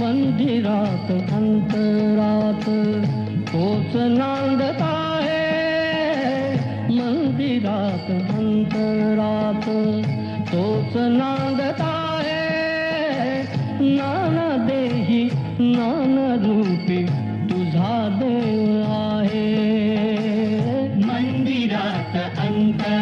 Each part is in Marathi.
मंदिरात अंतरात तोच नांदता आहे मंदिरात अंतरात तोच नांदता आहे नाना देही नान रूपी तुझा देव आहे मंदिरात अंतर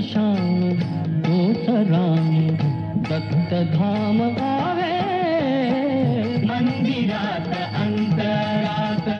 श्याम दत्त धाम आ